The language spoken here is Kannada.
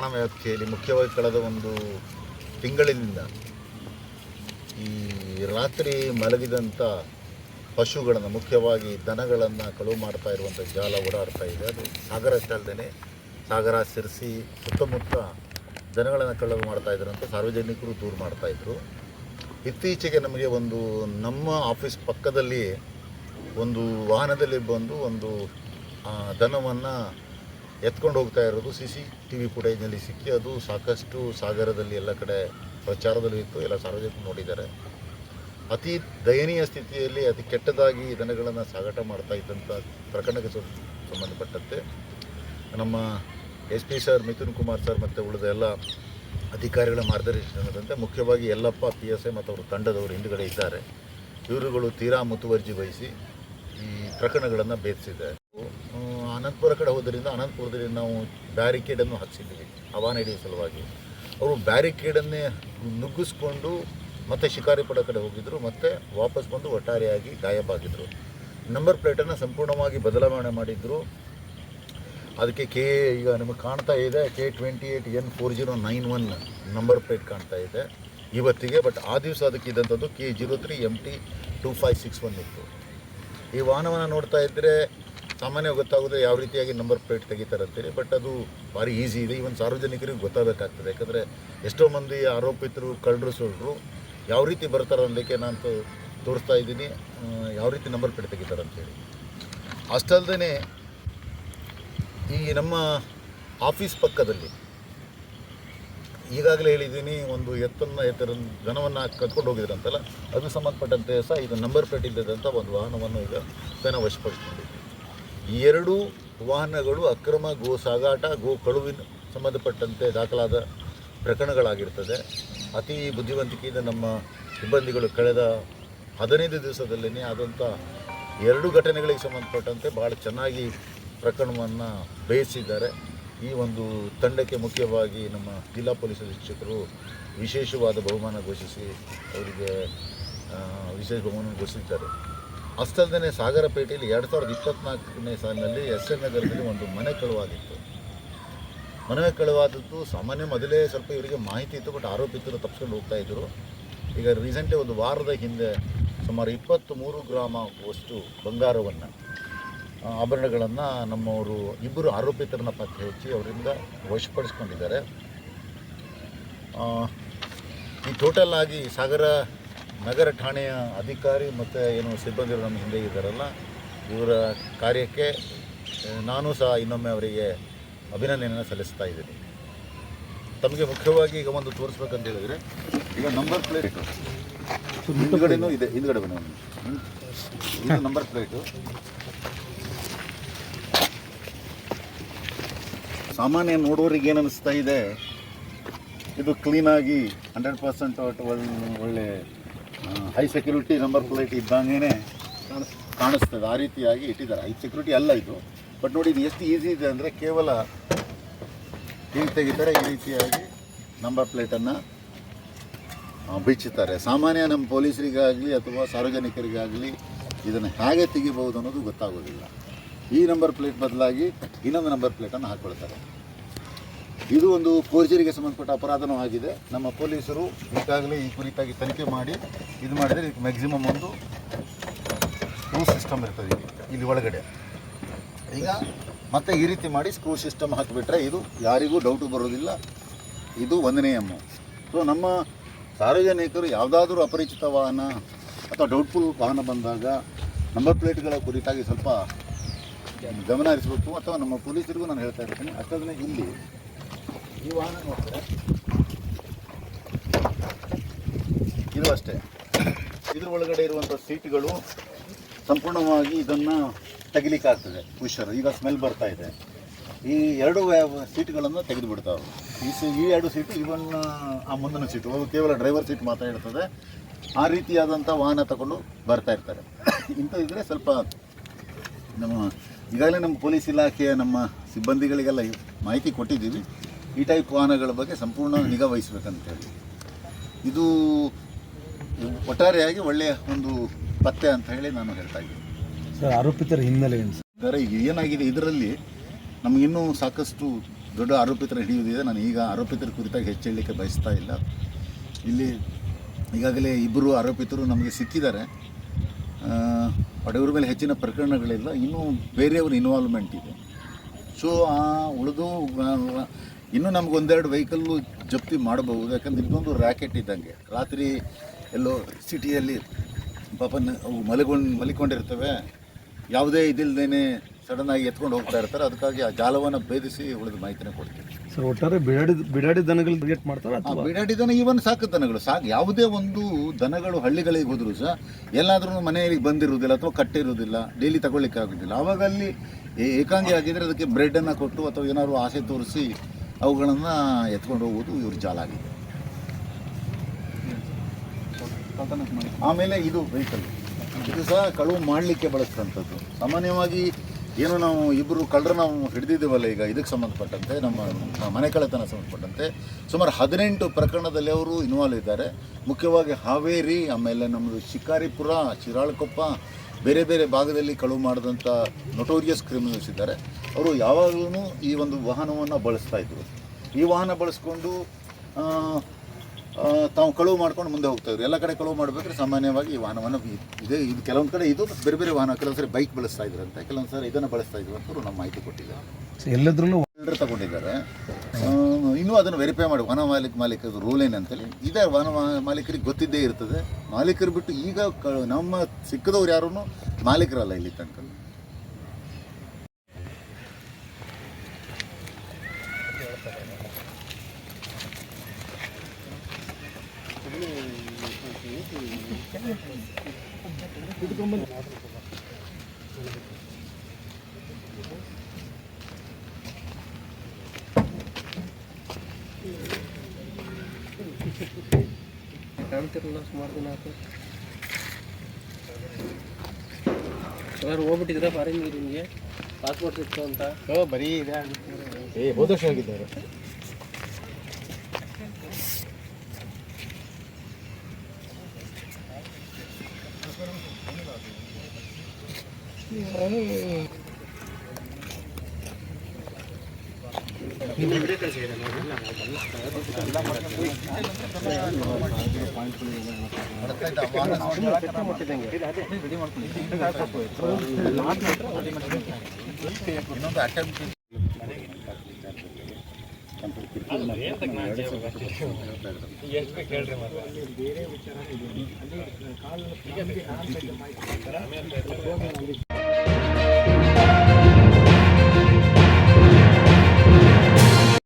ಠಾಣಾ ವ್ಯಾಪ್ತಿಯಲ್ಲಿ ಮುಖ್ಯವಾಗಿ ಕಳೆದ ಒಂದು ತಿಂಗಳಿನಿಂದ ಈ ರಾತ್ರಿ ಮಲಗಿದಂಥ ಪಶುಗಳನ್ನು, ಮುಖ್ಯವಾಗಿ ದನಗಳನ್ನು ಕಳುವು ಮಾಡ್ತಾ ಇರುವಂಥ ಜಾಲ ಓಡಾಡ್ತಾ ಇದೆ. ಅದು ಸಾಗರ ಅಷ್ಟೇ ಸಾಗರ, ಸಿರಿಸಿ, ಸುತ್ತಮುತ್ತ ದನಗಳನ್ನು ಕಳುವು ಮಾಡ್ತಾ ಇದ್ರು ಅಂತ ಸಾರ್ವಜನಿಕರು ದೂರು ಮಾಡ್ತಾಯಿದ್ರು ಇತ್ತೀಚೆಗೆ ನಮಗೆ ಒಂದು ನಮ್ಮ ಆಫೀಸ್ ಪಕ್ಕದಲ್ಲಿ ಒಂದು ವಾಹನದಲ್ಲಿ ಬಂದು ಒಂದು ದನವನ್ನು ಎತ್ಕೊಂಡು ಹೋಗ್ತಾ ಇರೋದು ಸಿ ಸಿ ಟಿ ವಿ ಫುಟೇಜ್ನಲ್ಲಿ ಸಿಕ್ಕಿ ಅದು ಸಾಕಷ್ಟು ಸಾಗರದಲ್ಲಿ ಎಲ್ಲ ಕಡೆ ಪ್ರಚಾರದಲ್ಲಿ ಇತ್ತು, ಎಲ್ಲ ಸಾರ್ವಜನಿಕರು ನೋಡಿದ್ದಾರೆ. ಅತಿ ದಯನೀಯ ಸ್ಥಿತಿಯಲ್ಲಿ, ಅತಿ ಕೆಟ್ಟದಾಗಿ ದನಗಳನ್ನು ಸಾಗಾಟ ಮಾಡ್ತಾ ಇದ್ದಂಥ ಪ್ರಕರಣಕ್ಕೆ ಸಂಬಂಧಪಟ್ಟಂತೆ ನಮ್ಮ S P sir Mithun Kumar sir ಮತ್ತು ಉಳಿದ ಎಲ್ಲ ಅಧಿಕಾರಿಗಳ ಮಾರ್ಗದರ್ಶನದಂತೆ ಮುಖ್ಯವಾಗಿ ಯಲ್ಲಪ್ಪ, ಪಿ ಎಸ್ ಐ ಮತ್ತು ಅವರ ತಂಡದವರು ಹಿಂದುಗಡೆ ಇದ್ದಾರೆ. ಇವರುಗಳು ತೀರಾ ಮುತುವರ್ಜಿ ವಹಿಸಿ ಈ ಪ್ರಕರಣಗಳನ್ನು ಭೇದಿಸಿದ್ದಾರೆ. ಅನಂತಪುರ ಕಡೆ ಹೋದ್ರಿಂದ ಅನಂತಪುರದಲ್ಲಿ ನಾವು ಬ್ಯಾರಿಕೇಡನ್ನು ಹಾಕ್ಸಿದ್ದೀವಿ ಹವಾನ ಹಿಡಿಯುವ ಸಲುವಾಗಿ. ಅವರು ಬ್ಯಾರಿಕೇಡನ್ನೇ ನುಗ್ಗಿಸ್ಕೊಂಡು ಮತ್ತೆ ಶಿಕಾರಿಪುರ ಕಡೆ ಹೋಗಿದ್ದರು ಮತ್ತೆ ವಾಪಸ್ ಬಂದು ಒಟ್ಟಾರೆಯಾಗಿ ಗಾಯಬಾಗಿದ್ದರು ನಂಬರ್ ಪ್ಲೇಟನ್ನು ಸಂಪೂರ್ಣವಾಗಿ ಬದಲಾವಣೆ ಮಾಡಿದ್ರು. ಅದಕ್ಕೆ ಕೆ ಈಗ ನಿಮಗೆ ಕಾಣ್ತಾ ಇದೆ, K twenty eight N four zero nine one number plate ಕಾಣ್ತಾ ಇದೆ ಇವತ್ತಿಗೆ, ಬಟ್ ಆ ದಿವಸ ಅದಕ್ಕೆ ಇದ್ದಂಥದ್ದು K zero three M T two five six one ಇತ್ತು. ಈ ವಾಹನವನ್ನು ನೋಡ್ತಾ ಇದ್ದರೆ ಸಾಮಾನ್ಯ ಗೊತ್ತಾಗೋದು ಯಾವ ರೀತಿಯಾಗಿ ನಂಬರ್ ಪ್ಲೇಟ್ ತೆಗಿತಾರೆ ಅಂತೇಳಿ ಬಟ್ ಅದು ಭಾರಿ ಈಸಿ ಇದೆ. ಇವನ್ ಸಾರ್ವಜನಿಕರಿಗೆ ಗೊತ್ತಾಗಬೇಕಾಗ್ತದೆ. ಯಾಕಂದರೆ ಎಷ್ಟೋ ಮಂದಿ ಆರೋಪಿತರು, ಕಳ್ಳರು ಸುಳ್ಳರು ಯಾವ ರೀತಿ ಬರ್ತಾರೆ ಅನ್ನೋದಕ್ಕೆ ನಾನು ತೋರಿಸ್ತಾ ಇದ್ದೀನಿ. ಯಾವ ರೀತಿ ನಂಬರ್ ಪ್ಲೇಟ್ ತೆಗಿತಾರೆ ಅಂತೇಳಿ ಅಷ್ಟಲ್ದೇ ಈ ನಮ್ಮ ಆಫೀಸ್ ಪಕ್ಕದಲ್ಲಿ ಈಗಾಗಲೇ ಹೇಳಿದ್ದೀನಿ, ಒಂದು ಎತ್ತನ್ನು, ಎತ್ತರ ಘನವನ್ನು ಕದ್ಕೊಂಡು ಹೋಗಿದ್ರಂತಲ್ಲ, ಅದು ಸಂಬಂಧಪಟ್ಟಂತೆ ಸಹ ಇದು ನಂಬರ್ ಪ್ಲೇಟ್ ಇಲ್ಲದಂಥ ಒಂದು ವಾಹನವನ್ನು ಈಗ ಜನ ವಶಪಡಿಸ್ಕೊಂಡಿದ್ವಿ ಈ ಎರಡೂ ವಾಹನಗಳು ಅಕ್ರಮ ಗೋ ಸಾಗಾಟ ಗೋ ಕಳುವಿನ ಸಂಬಂಧಪಟ್ಟಂತೆ ದಾಖಲಾದ ಪ್ರಕರಣಗಳಾಗಿರ್ತದೆ. ಅತಿ ಬುದ್ಧಿವಂತಿಕೆಯಿಂದ ನಮ್ಮ ಸಿಬ್ಬಂದಿಗಳು ಕಳೆದ ಹದಿನೈದು ದಿವಸದಲ್ಲೇ ಆದಂಥ ಎರಡು ಘಟನೆಗಳಿಗೆ ಸಂಬಂಧಪಟ್ಟಂತೆ ಭಾಳ ಚೆನ್ನಾಗಿ ಪ್ರಕರಣವನ್ನು ಬೇಯಿಸಿದ್ದಾರೆ. ಈ ಒಂದು ತಂಡಕ್ಕೆ ಮುಖ್ಯವಾಗಿ ನಮ್ಮ ಜಿಲ್ಲಾ ಪೊಲೀಸ್ ಅಧೀಕ್ಷಕರು ವಿಶೇಷವಾದ ಬಹುಮಾನ ಘೋಷಿಸಿ, ಅವರಿಗೆ ವಿಶೇಷ ಬಹುಮಾನ ಘೋಷಿಸಿದ್ದಾರೆ. ಅಷ್ಟಲ್ಲದೆ ಸಾಗರಪೇಟೆಯಲ್ಲಿ ಎರಡು ಸಾವಿರದ ಇಪ್ಪತ್ತ್ನಾಲ್ಕನೇ ಸಾಲಿನಲ್ಲಿ ಎಸ್ ಎನ್ ನಗರದಲ್ಲಿ ಒಂದು ಮನೆ ಕಳುವಾಗಿತ್ತು. ಮನೆ ಕಳುವಾದದ್ದು ಸಾಮಾನ್ಯ ಮೊದಲೇ ಸ್ವಲ್ಪ ಇವರಿಗೆ ಮಾಹಿತಿ ಇತ್ತು, ಬಟ್ ಆರೋಪಿತರು ತಪ್ಪಿಸ್ಕೊಂಡು ಹೋಗ್ತಾ ಇದ್ದರು ಈಗ ರೀಸೆಂಟ್ಲಿ ಒಂದು ವಾರದ ಹಿಂದೆ ಸುಮಾರು ಇಪ್ಪತ್ತು ಮೂರು ಗ್ರಾಮ ಅಷ್ಟು ಬಂಗಾರವನ್ನು ಆಭರಣಗಳನ್ನು ನಮ್ಮವರು ಇಬ್ಬರು ಆರೋಪಿತರನ್ನ ಪತ್ತೆ ಹಚ್ಚಿ ಅವರಿಂದ ವಶಪಡಿಸ್ಕೊಂಡಿದ್ದಾರೆ. ಈ ಟೋಟಲ್ ಆಗಿ ಸಾಗರ ನಗರ ಠಾಣೆಯ ಅಧಿಕಾರಿ ಮತ್ತು ಏನು ಸಿಬ್ಬಂದಿಗಳು ನಮ್ಮ ಹಿಂದೆ ಇದ್ದಾರಲ್ಲ ಇವರ ಕಾರ್ಯಕ್ಕೆ ನಾನು ಸಹ ಇನ್ನೊಮ್ಮೆ ಅವರಿಗೆ ಅಭಿನಂದನೆಯನ್ನು ಸಲ್ಲಿಸ್ತಾ ಇದ್ದೀನಿ. ತಮಗೆ ಮುಖ್ಯವಾಗಿ ಈಗ ಒಂದು ತೋರಿಸ್ಬೇಕಂತ ಹೇಳಿದರೆ ಈಗ ನಂಬರ್ ಪ್ಲೇಟು ಹಿಂದುಗಡೆನೂ ಇದೆ ಹಿಂದುಗಡೆ ಬನ್ನಿ. ಇದು ನಂಬರ್ ಪ್ಲೇಟು ಸಾಮಾನ್ಯ ನೋಡೋರಿಗೆ ಏನು ಅನಿಸ್ತಾ ಇದೆ? ಇದು ಕ್ಲೀನಾಗಿ ಹಂಡ್ರೆಡ್ ಪರ್ಸೆಂಟ್ ಒಳ್ಳೆ ಹೈ ಸೆಕ್ಯೂರಿಟಿ ನಂಬರ್ ಪ್ಲೇಟ್ ಇದ್ದಂಗೆ ಕಾಣಿಸ್ತದೆ. ಆ ರೀತಿಯಾಗಿ ಇಟ್ಟಿದ್ದಾರೆ. ಹೈ ಸೆಕ್ಯೂರಿಟಿ ಅಲ್ಲ ಇದು. ಬಟ್ ನೋಡಿ, ಇದು ಎಷ್ಟು ಈಸಿ ಇದೆ ಅಂದರೆ ಕೇವಲ ಹೀಗೆ ತೆಗಿತಾರೆ ಈ ರೀತಿಯಾಗಿ ನಂಬರ್ ಪ್ಲೇಟನ್ನು ಬಿಚ್ಚುತ್ತಾರೆ ಸಾಮಾನ್ಯ ನಮ್ಮ ಪೊಲೀಸರಿಗಾಗಲಿ ಅಥವಾ ಸಾರ್ವಜನಿಕರಿಗಾಗಲಿ ಇದನ್ನು ಹೇಗೆ ತೆಗಿಬಹುದು ಅನ್ನೋದು ಗೊತ್ತಾಗೋದಿಲ್ಲ. ಈ ನಂಬರ್ ಪ್ಲೇಟ್ ಬದಲಾಗಿ ಇನ್ನೊಂದು ನಂಬರ್ ಪ್ಲೇಟನ್ನು ಹಾಕ್ಕೊಳ್ತಾರೆ ಇದು ಒಂದು ಫೋರ್ಜರಿಗೆ ಸಂಬಂಧಪಟ್ಟ ಅಪರಾಧನೂ ಆಗಿದೆ ನಮ್ಮ ಪೊಲೀಸರು ಈಗಾಗಲೇ ಈ ಕುರಿತಾಗಿ ತನಿಖೆ ಮಾಡಿ ಇದು ಮಾಡಿದರೆ ಇದಕ್ಕೆ ಮ್ಯಾಕ್ಸಿಮಮ್ ಒಂದು ಸ್ಕ್ರೂ ಸಿಸ್ಟಮ್ ಇರ್ತದೆ ಇಲ್ಲಿ ಒಳಗಡೆ. ಈಗ ಮತ್ತೆ ಈ ರೀತಿ ಮಾಡಿ ಸ್ಕ್ರೂ ಸಿಸ್ಟಮ್ ಹಾಕಿಬಿಟ್ರೆ ಇದು ಯಾರಿಗೂ ಡೌಟು ಬರೋದಿಲ್ಲ ಇದು ಒಂದನೇ ಎಮ್ಮು ಸೊ ನಮ್ಮ ಸಾರ್ವಜನಿಕರು ಯಾವುದಾದ್ರೂ ಅಪರಿಚಿತ ವಾಹನ ಅಥವಾ ಡೌಟ್ಫುಲ್ ವಾಹನ ಬಂದಾಗ ನಂಬರ್ ಪ್ಲೇಟ್ಗಳ ಕುರಿತಾಗಿ ಸ್ವಲ್ಪ ಗಮನ ಹರಿಸಬೇಕು ಅಥವಾ ನಮ್ಮ ಪೊಲೀಸರಿಗೂ ನಾನು ಹೇಳ್ತಾ ಇರ್ತೀನಿ ಅಷ್ಟೇ ಇಲ್ಲಿ ಈ ವಾಹನ ನೋಡಿದ್ರೆ ಇದು ಅಷ್ಟೇ. ಇದ್ರ ಒಳಗಡೆ ಇರುವಂಥ ಸೀಟ್ಗಳು ಸಂಪೂರ್ಣವಾಗಿ ಇದನ್ನು ತೆಗಿಲಿಕ್ಕಾಗ್ತದೆ ಪುಷರ್ ಈಗ ಸ್ಮೆಲ್ ಬರ್ತಾ ಇದೆ. ಈ ಎರಡು ಸೀಟ್ಗಳನ್ನು ತೆಗೆದು ಬಿಡ್ತಾವೆ ಈ ಸಿ ಈ ಎರಡು ಸೀಟು, ಇವನ್, ಆ ಮುಂದಿನ ಸೀಟು. ಕೇವಲ ಡ್ರೈವರ್ ಸೀಟ್ ಮಾತ್ರ ಇರ್ತದೆ. ಆ ರೀತಿಯಾದಂಥ ವಾಹನ ತಗೊಂಡು ಬರ್ತಾ ಇರ್ತಾರೆ. ಇಂಥ ಇದ್ದರೆ ಸ್ವಲ್ಪ ನಮ್ಮ, ಈಗಾಗಲೇ ನಮ್ಮ ಪೊಲೀಸ್ ಇಲಾಖೆಯ ನಮ್ಮ ಸಿಬ್ಬಂದಿಗಳಿಗೆಲ್ಲ ಮಾಹಿತಿ ಕೊಟ್ಟಿದ್ದೀವಿ. ಈ ಟೈಪ್ ವಾಹನಗಳ ಬಗ್ಗೆ ಸಂಪೂರ್ಣ ನಿಗಾ ವಹಿಸ್ಬೇಕಂತೇಳಿ. ಇದು ಒಟ್ಟಾರೆಯಾಗಿ ಒಳ್ಳೆಯ ಒಂದು ಪತ್ತೆ ಅಂತ ಹೇಳಿ ನಾನು ಹೇಳ್ತಾ ಇದ್ದೀನಿ. ಸರ್ ಆರೋಪಿತರ ಹಿನ್ನೆಲೆ ಸರ್? ಈಗ ಏನಾಗಿದೆ ಇದರಲ್ಲಿ ನಮಗಿನ್ನೂ ಸಾಕಷ್ಟು ದೊಡ್ಡ ಆರೋಪಿತರ ಹಿಡಿಯುವುದಿದೆ. ನಾನು ಈಗ ಆರೋಪಿತರ ಕುರಿತಾಗಿ ಹೆಚ್ಚು ಹೇಳಲಿಕ್ಕೆ ಬಯಸ್ತಾ ಇಲ್ಲ. ಇಲ್ಲಿ ಈಗಾಗಲೇ ಇಬ್ಬರು ಆರೋಪಿತರು ನಮಗೆ ಸಿಕ್ಕಿದ್ದಾರೆ. ಬಡವರ ಮೇಲೆ ಹೆಚ್ಚಿನ ಪ್ರಕರಣಗಳಿಲ್ಲ. ಇನ್ನೂ ಬೇರೆಯವ್ರ ಇನ್ವಾಲ್ವ್ಮೆಂಟ್ ಇದೆ. ಸೊ ಆ ಉಳಿದು ಇನ್ನೂ ನಮ್ಗೆ ಒಂದೆರಡು ವೆಹಿಕಲ್ಲು ಜಪ್ತಿ ಮಾಡಬಹುದು ಯಾಕಂದ್ರೆ ಇನ್ನೊಂದು ರ್ಯಾಕೆಟ್ ಇದ್ದಂಗೆ. ರಾತ್ರಿ ಎಲ್ಲೋ ಸಿಟಿಯಲ್ಲಿ ಪಾಪ ಅವು ಮಲಗೊಂಡು ಮಲಿಕೊಂಡಿರ್ತವೆ. ಯಾವುದೇ ಇದಿಲ್ದೇನೆ ಸಡನ್ನಾಗಿ ಎತ್ಕೊಂಡು ಹೋಗ್ತಾ ಇರ್ತಾರೆ. ಅದಕ್ಕಾಗಿ ಆ ಜಾಲವನ್ನು ಭೇದಿಸಿ ಉಳಿದ ಮಾಹಿತಿನ ಕೊಡ್ತೀವಿ. ಸರ್ ಒಟ್ಟಾರೆ ಬಿಡಾಡಿದ ಬಿಡಾಡಿ ದನಗಳು ಕ್ರಿಯೇಟ್ ಮಾಡ್ತಾರೆ ಆ ಬಿಡಾಡಿ ದನ ಈವನ್ ಸಾಕು ದನಗಳು. ಸಾಕು ಯಾವುದೇ ಒಂದು ದನಗಳು ಹಳ್ಳಿಗಳಿಗೆ ಹೋದರೂ ಸಹ ಎಲ್ಲಾದ್ರೂ ಮನೆಯಲ್ಲಿ ಬಂದಿರುವುದಿಲ್ಲ ಅಥವಾ ಕಟ್ಟಿರುವುದಿಲ್ಲ ಡೈಲಿ ತಗೊಳ್ಳಿಕ್ಕೆ ಆಗೋದಿಲ್ಲ ಆವಾಗ ಅಲ್ಲಿ ಏಕಾಂಗಿ ಆಗಿದ್ರೆ ಅದಕ್ಕೆ ಬ್ರೆಡನ್ನು ಕೊಟ್ಟು ಅಥವಾ ಏನಾದ್ರು ಆಸೆ ತೋರಿಸಿ ಅವುಗಳನ್ನು ಎತ್ಕೊಂಡು ಹೋಗೋದು ಇವ್ರ ಜಾಲ ಆಗಿದೆ. ಆಮೇಲೆ ಇದು ವೆಹಿಕಲ್ ಇದು ಸಹ ಕಳುವು ಮಾಡಲಿಕ್ಕೆ ಬಳಸ್ತಂಥದ್ದು ಸಾಮಾನ್ಯವಾಗಿ ಏನು ನಾವು ಇಬ್ಬರು ಕಳ್ಳರು ನಾವು ಹಿಡಿದಿದ್ದೇವಲ್ಲ ಈಗ, ಇದಕ್ಕೆ ಸಂಬಂಧಪಟ್ಟಂತೆ, ನಮ್ಮ ಮನೆ ಕಳೆತನ ಸಂಬಂಧಪಟ್ಟಂತೆ, ಸುಮಾರು ಹದಿನೆಂಟು ಪ್ರಕರಣದಲ್ಲಿ ಅವರು ಇನ್ವಾಲ್ವ್ ಇದ್ದಾರೆ. ಮುಖ್ಯವಾಗಿ ಹಾವೇರಿ, ಆಮೇಲೆ ನಮ್ಮದು ಶಿಕಾರಿಪುರ, ಶಿರಾಳಕೊಪ್ಪ ಬೇರೆ ಬೇರೆ ಭಾಗದಲ್ಲಿ ಕಳುವು ಮಾಡಿದಂಥ ನೊಟೋರಿಯಸ್ ಕ್ರಿಮಿನಲ್ಸ್ ಇದ್ದಾರೆ. ಅವರು ಯಾವಾಗಲೂ ಈ ಒಂದು ವಾಹನವನ್ನು ಬಳಸ್ತಾ ಇದ್ರು. ಈ ವಾಹನ ಬಳಸ್ಕೊಂಡು ತಾವು ಕಳುವು ಮಾಡ್ಕೊಂಡು ಮುಂದೆ ಹೋಗ್ತಾ ಇದ್ರು. ಎಲ್ಲ ಕಡೆ ಕಳುವು ಮಾಡಬೇಕಾದ್ರೆ ಸಾಮಾನ್ಯವಾಗಿ ಈ ವಾಹನವನ್ನು ಇದೆ ಇದು ಕೆಲವೊಂದು ಕಡೆ ಇದು ಬೇರೆ ಬೇರೆ ವಾಹನ ಕೆಲವೊಂದು ಸರಿ ಬೈಕ್ ಬಳಸ್ತಾ ಇದ್ರಂತೆ ಕೆಲವೊಂದು ಸರಿ ಇದನ್ನು ಬಳಸ್ತಾ ಇದ್ರು ಅಂತ ಅವ್ರು ನಮ್ಮ ಮಾಹಿತಿ ಕೊಟ್ಟಿದ್ದಾರೆ. ಎಲ್ಲದರಲ್ಲೂ ತಗೊಂಡಿದ್ದಾರೆ. ಇನ್ನೂ ಅದನ್ನು ವೆರಿಫೈ ಮಾಡಿ ವನ ಮಾಲೀಕ ಮಾಲೀಕದ ರೂಲ್ ಏನಂತೇಳಿ ಇದೆ ವನ ಮಾ- ಮಾಲೀಕರಿಗೆ ಗೊತ್ತಿದ್ದೇ ಇರ್ತದೆ ಮಾಲೀಕರು ಬಿಟ್ಟು ಈಗ ಕ ನಮ್ಮ ಸಿಕ್ಕದವ್ರು ಯಾರೂ ಮಾಲೀಕರಲ್ಲ ಇಲ್ಲಿ ತನಕ ಕಾಣ್ತಿರಲ್ಲ ಸುಮಾರು ದಿನ ಆಯ್ತು ಸರ್ ಹೋಗ್ಬಿಟ್ಟಿದ್ರೆ ಫಾರಿನ್ ನಿಮಗೆ? ಪಾಸ್ಪೋರ್ಟ್ ಸಿಕ್ತು ಅಂತ. ಓ, ಬರೀ ಇದೆ. ಏ, ಹೋದ ವರ್ಷ ಇನ್ನೊಂದು ಅಟೆಂಪ್ಟ್ ಎಷ್ಟು ಕೇಳ್ರಿ